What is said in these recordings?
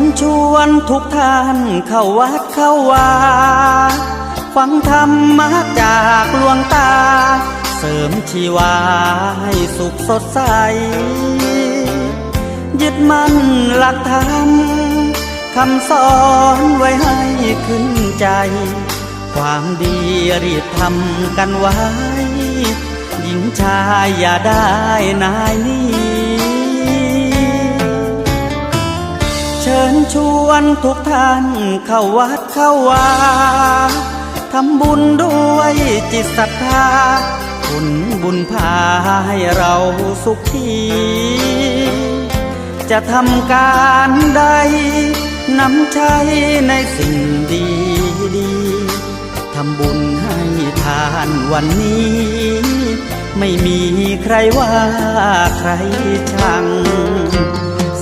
ญชวนทุกท่านเข้าวัดเข้าวาฟังธรรมะจากหลวงตา เสริมชีวาให้สุขสดใส ยึดมั่นหลักธรรมคำสอนไว้ให้ขึ้นใจ ความดีรีบทำกันไว้ หญิงชายอย่าได้นายนี้ ชวนทุกท่านเข้าวัดเข้าวาทำบุญด้วยจิตศรัทธาบุญบุญพาให้เราสุขทีจะทำการใดนำใช้ในสิ่งดีดีทำบุญให้ทานวันนี้ ไม่มีใครว่าใครชัง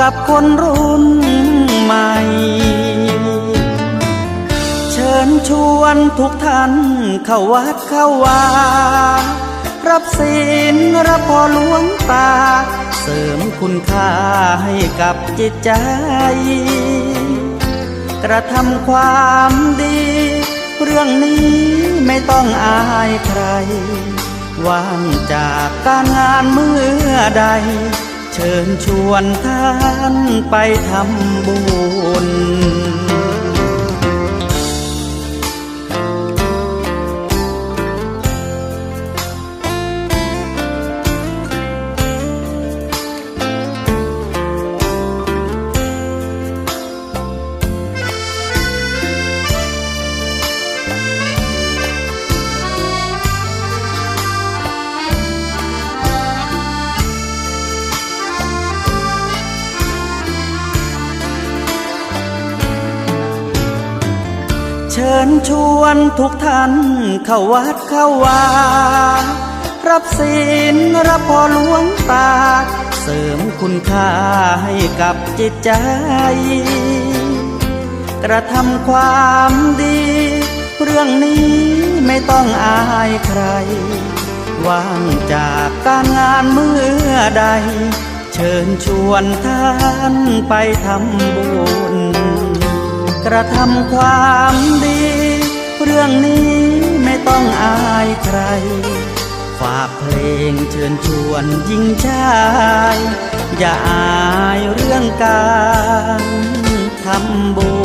กับคนรุ่นใหม่ เชิญชวนทุกท่านเข้าวัดเข้าวา รับศีลรับพอหลวงตา เสริมคุณค่าให้กับจิตใจ กระทำความดี เรื่องนี้ไม่ต้องอายใครว่างจากการงานเมื่อใด เชิญชวนท่านไปทำบุญ เชิญชวนทุกท่านเข้าวัดเข้าวา รับศีลรับพอหลวงตา เสริมคุณค่าให้กับจิตใจ กระทำความดี เรื่องนี้ไม่ต้องอายใคร ว่างจากการงานเมื่อใด เชิญชวนท่านไปทำบุญ กระทำความดี เรื่องนี้ไม่ต้องอายใคร ฝากเพลงเชิญชวนยิ่งชาย อย่าอายเรื่องการทำบุ